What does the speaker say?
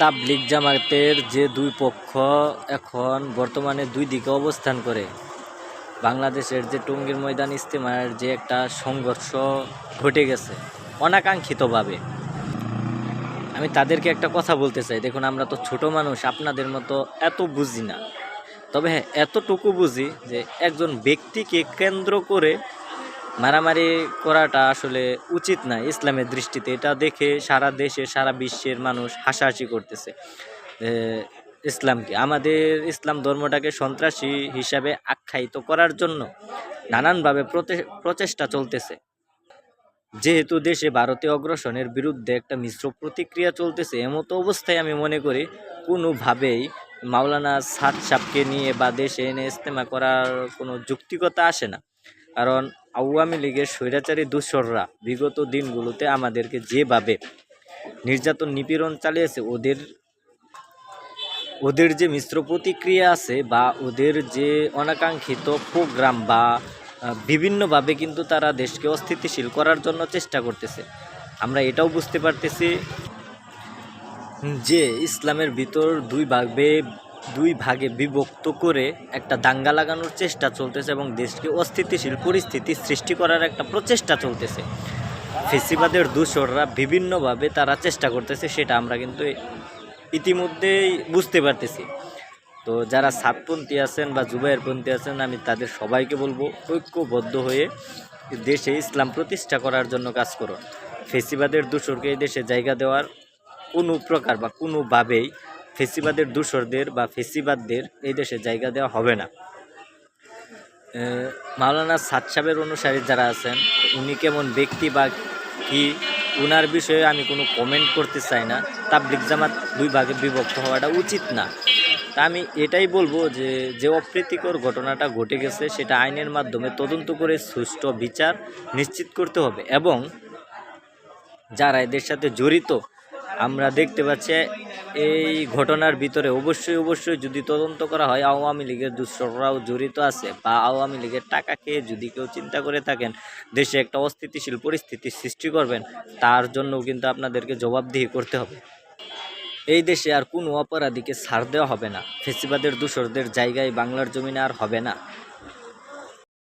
তাবলিগ জামাতের যে দুই পক্ষ এখন বর্তমানে দুই দিকে অবস্থান করে, বাংলাদেশের যে টঙ্গীর ময়দান ইস্তেমার যে একটা সংঘর্ষ ঘটে গেছে অনাকাঙ্ক্ষিতভাবে। আমি তাদেরকে একটা কথা বলতে চাই, দেখুন আমরা তো ছোট মানুষ, আপনাদের মতো এত বুঝি না। তবে হ্যাঁ এতটুকু বুঝি যে একজন ব্যক্তিকে কেন্দ্র করে মারামারি করাটা আসলে উচিত না ইসলামের দৃষ্টিতে। এটা দেখে সারা দেশে, সারা বিশ্বের মানুষ হাসাহাসি করতেছে ইসলামকে। আমাদের ইসলাম ধর্মটাকে সন্ত্রাসী হিসাবে আখ্যায়িত করার জন্য নানানভাবে প্রচে- প্রচেষ্টা চলতেছে। যেহেতু দেশে ভারতীয় অগ্রসনের বিরুদ্ধে একটা মিশ্র প্রতিক্রিয়া চলতেছে, এমতো অবস্থায় আমি মনে করি কোনোভাবেই মাওলানা সাদ সাপকে নিয়ে বা দেশে এনে ইস্তেমা করার কোনো যুক্তিকতা আসে না। কারণ আওয়ামী লীগের স্বৈরাচারী দুঃসররা বিগত দিনগুলোতে আমাদেরকে যেভাবে নির্যাতন নিপীড়ন চালিয়েছে, ওদের ওদের যে মিশ্র প্রতিক্রিয়া আছে বা ওদের যে অনাকাঙ্ক্ষিত প্রোগ্রাম বা বিভিন্নভাবে কিন্তু তারা দেশকে অস্থিতিশীল করার জন্য চেষ্টা করতেছে। আমরা এটাও বুঝতে পারতেছি যে ইসলামের ভিতর দুই ভাগে দুই ভাগে বিভক্ত করে একটা দাঙ্গা লাগানোর চেষ্টা চলতেছে এবং দেশকে অস্থিতিশীল পরিস্থিতি সৃষ্টি করার একটা প্রচেষ্টা চলতেছে। ফেসিবাদের দূষররা বিভিন্নভাবে তারা চেষ্টা করতেছে, সেটা আমরা কিন্তু ইতিমধ্যেই বুঝতে পারতেছি। তো যারা সাতপন্থী আছেন বা জুবাইরপন্থী আছেন, আমি তাদের সবাইকে বলব, ঐক্যবদ্ধ হয়ে দেশে ইসলাম প্রতিষ্ঠা করার জন্য কাজ করুন ফেসিবাদের দূষরকে এই দেশে জায়গা দেওয়ার কোনো প্রকার বা কোনোভাবেই ফেসিবাদের দূষরদের বা ফেসিবাদদের এই দেশে জায়গা দেওয়া হবে না। মাওলানা সাদ সাহেবের অনুসারী যারা আছেন, উনি কেমন ব্যক্তি বা কি, উনার বিষয়ে আমি কোনো কমেন্ট করতে চাই না। তাবলিক জামাত দুই ভাগে বিভক্ত হওয়াটা উচিত না। তা আমি এটাই বলব যে যে অপ্রীতিকর ঘটনাটা ঘটে গেছে, সেটা আইনের মাধ্যমে তদন্ত করে সুষ্ঠু বিচার নিশ্চিত করতে হবে। এবং যারা এদের সাথে জড়িত, আমরা দেখতে পাচ্ছি এই ঘটনার ভিতরে অবশ্যই অবশ্যই যদি তদন্ত করা হয়, আওয়ামী লীগের দুঃসররাও জড়িত আছে বা আওয়ামী লীগের টাকা খেয়ে যদি কেউ চিন্তা করে থাকেন, দেশে একটা অস্থিতিশীল পরিস্থিতি সৃষ্টি করবেন, তার জন্যও কিন্তু আপনাদেরকে জবাবদিহি করতে হবে। এই দেশে আর কোনো অপরাধীকে ছাড় দেওয়া হবে না। ফেসিবাদের দূষরদের জায়গায় বাংলার জমিনে আর হবে না।